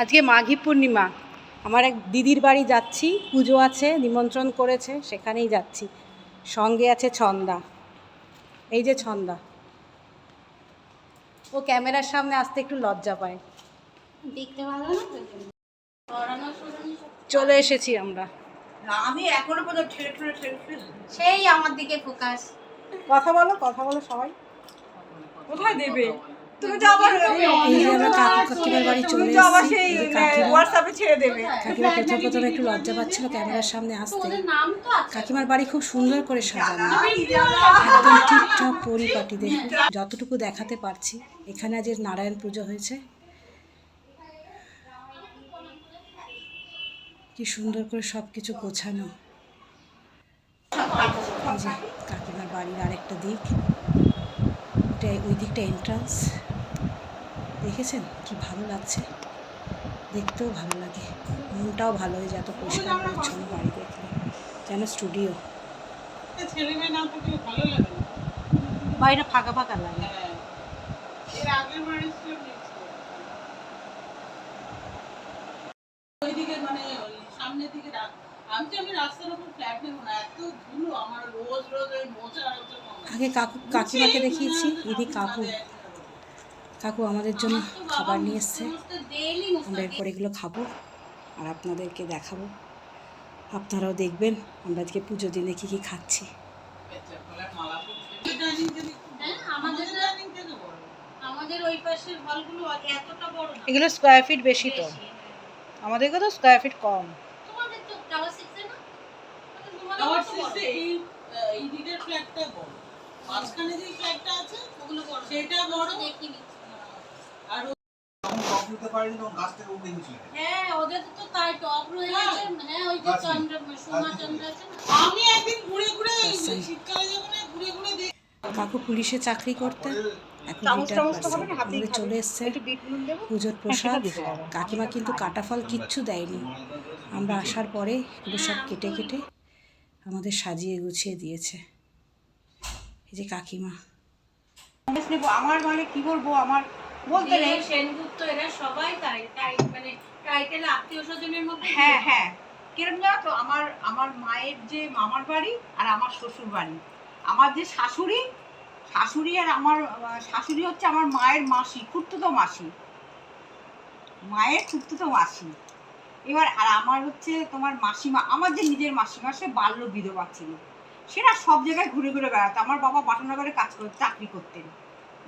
আজকে মাঘী পূর্ণিমা। আমার এক দিদির বাড়ি যাচ্ছি পুজো আছে নিমন্ত্রণ করেছে সেখানেই যাচ্ছি। সঙ্গে আছে ছন্দা। এই যে ছন্দা। ও ক্যামেরার সামনে আসতে একটু লজ্জা পায়। দেখতে ভালো না চলে এসেছি আমরা। আমি এখনও পর্যন্ত ঠেলে ঠেলে ঠেলে ঠেলে সেই আমার দিকে ফোকাস কথা বলো কথা বলো সবাই। কোথায় দেবে? তুমি তো আবার এই আমরা কাকিমার বাড়ি চলে তুমি তো আবার সেই হোয়াটসঅ্যাপে ছেড়ে দেবে। কাকিমা প্রথম প্রথমে একটু লজ্জা পাচ্ছিল ক্যামেরার সামনে আসতে। ওদের নাম তো আছে। কাকিমার বাড়ি খুব সুন্দর করে সাজানো। একদম টিপটপ পরিপাটি যতটুকু দেখাতে পারছি এখানে আজ নারায়ণ পুজো হয়েছে। কি সুন্দর করে সব কিছু গোছানো কাকিমার বাড়ির আরেকটা দিক। এটা ওই দিকটা এন্ট্রান্স দেখেছেন? কি ভালো লাগছে? দেখতেও ভালো লাগে। মনটাও ভালো হয়ে যায় এত পরিষ্কার পরিচ্ছন্ন বাড়ি দেখলে যেন স্টুডিও বাড়িটা ফাঁকা ফাঁকা লাগে। হ্যাঁ। মানে আগে কাকু কাকিমাকে দেখিয়েছি। ইনি কাকু কাকু আমাদের জন্য খাবার নিয়ে এসছে। আমরা এরপর এগুলো খাব আর আপনাদেরকে দেখাবো। আপনারাও দেখবেন আমরা আজকে পুজো দিনে কী কী খাচ্ছি। আমাদের আমাদের আমাদের এগুলো স্কোয়ার ফিট বেশি তো। বেশি। আমাদেরকে তো স্কোয়ার ফিট কম। তোমাদের তো টাওয়ার সিক্সে না মানে তোমাদের টাওয়ার কত বড়? সিক্সে এই এই দিকের ফ্ল্যাটটা বড়। মাঝখানে যে ফ্ল্যাটটা আছে ওগুলো বড়। সেটা বড়। দেখিনি টপ দিতে পারেনি তখন গাছ থেকে উঠে গেছিল। হ্যাঁ ওদের তো তাই টপ রয়ে হ্যাঁ। গেছে হ্যাঁ ওই যে চন্দ্র সোমা চন্দ্র আছে আমি একদিন ঘুরে ঘুরে আচ্ছা। শীতকালে যখন ঘুরে ঘুরে দেখি কাকু পুলিশে চাকরি করতেন এখন রিটায়ার। চলে এসছে। পুজোর প্রসাদ। কাকিমা কিন্তু কাটা ফল কিচ্ছু দেয়নি। আমরা আসার পরে এগুলো সব কেটে কেটে আমাদের সাজিয়ে গুছিয়ে দিয়েছে। এই যে কাকিমা। আমার মানে কি বলব? আমার বলতে নেই। সেনগুপ্ত এরা সবাই তাই মানে টাইটেল আত্মীয় স্বজনের মধ্যে হ্যাঁ হ্যাঁ। কিরম জানো তো আমার আমার মায়ের যে মামার বাড়ি আর আমার শ্বশুর বাড়ি। আমার যে শাশুড়ি শাশুড়ি আর আমার শাশুড়ি হচ্ছে আমার মায়ের মাসি খুঁড়তুতো মাসি। মায়ের খুঁড়তুতো মাসি। এবার আর আমার হচ্ছে তোমার মাসিমা আমার যে নিজের মাসিমা সে বাল্য বিধবা ছিল। সেটা সব জায়গায় ঘুরে ঘুরে বেড়াতো। আমার বাবা বাটানগরে কাজ করে চাকরি করতেন।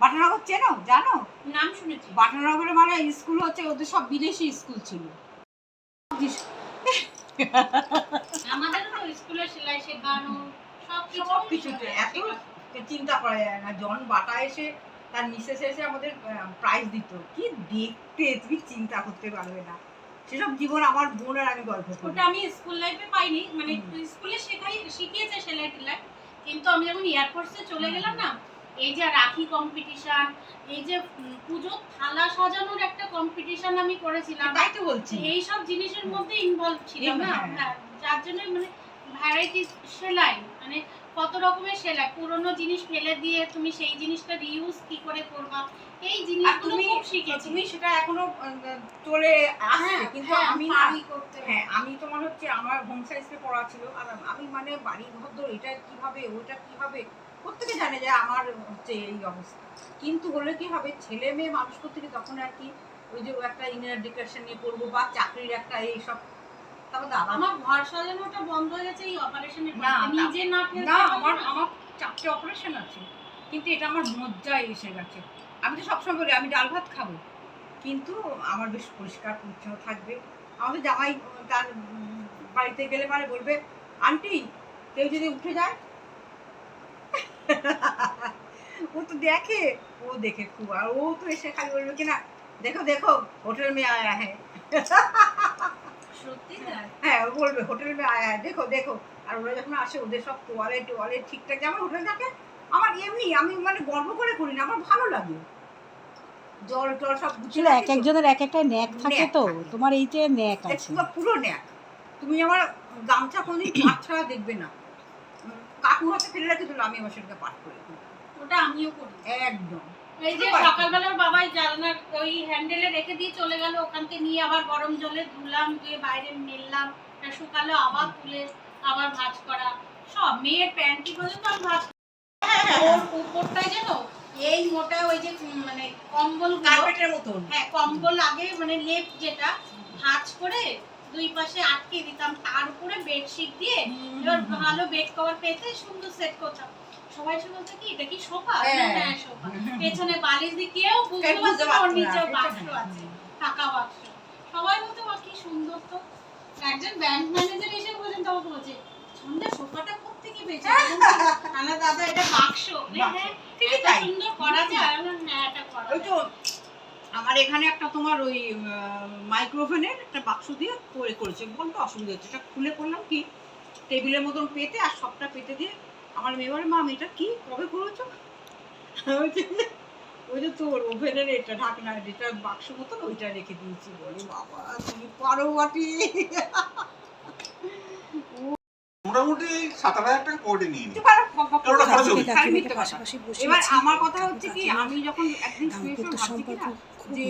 বাটানগর চেনো? জানো? নাম শুনেছি। বাটানগরে মানে স্কুল হচ্ছে ওদের সব বিদেশি স্কুল ছিল। আমাদেরও তো স্কুলে সেলাই শেখানো সব কিছুতে এত চিন্তা করা যায় না। জন বাটা এসে তার মিসেস এসে আমাদের প্রাইজ দিত। কি দেখতে তুমি চিন্তা করতে পারবে না। সেসব জীবন আমার বোন আর আমি গল্প করি। ওটা আমি স্কুল লাইফে পাইনি। মানে। স্কুলে শেখাই শিখিয়েছে সেলাই টেলাই। কিন্তু আমি যখন এয়ারফোর্সে চলে গেলাম না এই যে রাখি কম্পিটিশন এই যে পুজোর থালা সাজানোর একটা কম্পিটিশন আমি করেছিলাম। তাই তো বলছি। এই সব জিনিসের মধ্যে ইনভলভ ছিলাম না। হ্যাঁ। হ্যাঁ, যার জন্য মানে ভ্যারাইটি সেলাই মানে কত রকমের সেলাই পুরনো জিনিস ফেলে দিয়ে তুমি সেই জিনিসটা রিইউজ কি করে করবা? এই জিনিসগুলো তুমি খুব শিখেছি। তুমি সেটা এখনও চলে আসছে হ্যাঁ, কিন্তু আমি না করতে। হ্যাঁ আমি তোমার হচ্ছে আমার হোম সায়েন্সে পড়া ছিল। আর আমি মানে বাড়ি ঘর এটা কীভাবে ওটা কীভাবে? প্রত্যেকে জানে যে আমার হচ্ছে এই অবস্থা। কিন্তু হলে কি হবে? ছেলে মেয়ে মানুষ করতে তখন আর কি ওই যে একটা ইনার ডিপ্রেশন নিয়ে পড়ব বা চাকরির একটা এইসব। তারপর দাদা আমার ঘর সাজানোটা বন্ধ হয়ে গেছে এই অপারেশনের না, পর না। নিজে না না আমার আমার চারটে অপারেশন আছে। কিন্তু এটা আমার মজ্জায় এসে গেছে। আমি তো সবসময় বলি আমি ডাল ভাত খাব। কিন্তু আমার বেশ পরিষ্কার পরিচ্ছন্ন থাকবে। আমাদের জামাই তার বাড়িতে গেলে মানে বলবে আন্টি কেউ যদি উঠে যায় ও তো দেখে ও দেখে খুব আর ও তো এসে খালি বলবে কিনা দেখো দেখো হোটেল মে আয়া হ্যাঁ সত্যি হ্যাঁ ও বলবে হোটেল মে আয়া হ্যাঁ দেখো দেখো। আর ওরা যখন আসে ওদের সব তোয়ালে টোয়ালে ঠিকঠাক যেমন হোটেল থাকে আমার এমনি আমি মানে গর্ব করে করি না আমার ভালো লাগে। জল টল সব গুছিয়ে এক একজনের এক একটা ন্যাক থাকে তো। তোমার এইটা ন্যাক আছে। পুরো- পুরো ন্যাক। তুমি আমার গামছা কোনদিন পাট ছাড়া দেখবে না। কাকু হাতে ফেলে রাখি দিল আমি আমার সেটাকে পাঠ করে। ওটা আমিও করি। একদম। এই যে সকালবেলা বাবাই জানলার ওই হ্যান্ডেলে রেখে দিয়ে চলে গেল ওখানকে নিয়ে আবার গরম জলে ধুলাম ধুয়ে বাইরে মেললাম শুকালো আবার তুলে আবার ভাঁজ করা। সব মেয়ের প্যান্টি পর্যন্ত আমি ভাঁজ ওর উপরটায় যেন এই মোটা ওই যে মানে কম্বল কার্পেটের মতন। হ্যাঁ কম্বল আগে মানে লেপ যেটা ভাজ করে দুই পাশে আটকে দিতাম। তার উপরে বেডশিট দিয়ে এবার ভালো বেড কভার পেতে সুন্দর সেট করতাম। সবাই সে বলছে কি এটা কি সোফা? হ্যাঁ। হ্যাঁ সোফা। পেছনে বালিশ দিয়ে কেউ বুঝতে পারছে না ওর না, নিচেও বাক্স হ্যাঁ। আছে টাকা বাক্স সবাই বলতে বা কি সুন্দর তো। একজন ব্যাংক ম্যানেজার এসে পর্যন্ত আমাকে বলছে সন্ধ্যা সোফাটা কোথেকে পেয়েছে? না দাদা এটা বাক্স। হ্যাঁ ঠিকই এত সুন্দর করা যায়? বললাম, হ্যাঁ এটা করা ওই তো আমার এখানে একটা তোমার ওই মাইক্রোফোনের একটা বাক্স দিয়ে করে করেছে। বলতে অসুবিধা হচ্ছে। এটা খুলে করলাম কি? টেবিলের মতন পেতে আর সবটা পেতে দিয়ে আমার মেয়ে বলে মাম এটা কি? কবে করেছ ওই যে তোর ওভেনের এটা ঢাকনা যেটা বাক্স মতন ওইটা রেখে দিয়েছি। বলে বাবা তুমি পারো বাটি মোটামুটি সাত আট হাজার টাকা নিয়ে। এবার আমার কথা হচ্ছে কি আমি যখন একদিন শুয়ে শুয়ে ভাবছি কি না যে।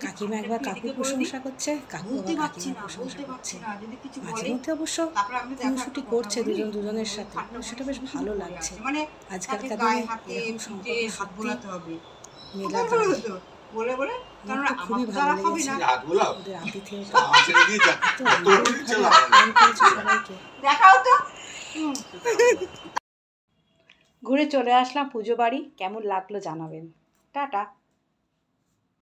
কাকিমা একবার প্রশংসা করছে কাকু বলতে আবার পারছি না প্রশংসা বলতে পারছি করছে না যদি কিছু মাঝে মধ্যে অবশ্য খুনসুটি করছে দুজন দুজনের সাথে। সেটা বেশ ভালো লাগছে। মানে আজকালকার দিনে হাতে এরকম পিঠে হাত বোলাতে হবে। মেলা? বলে বলে কারণ খুবই ভালো লেগেছে। না। হাত গোলাপ। ওদের সবাইকে। দেখাও তো ঘুরে চলে আসলাম পুজো বাড়ি। কেমন লাগল জানাবেন। টাটা।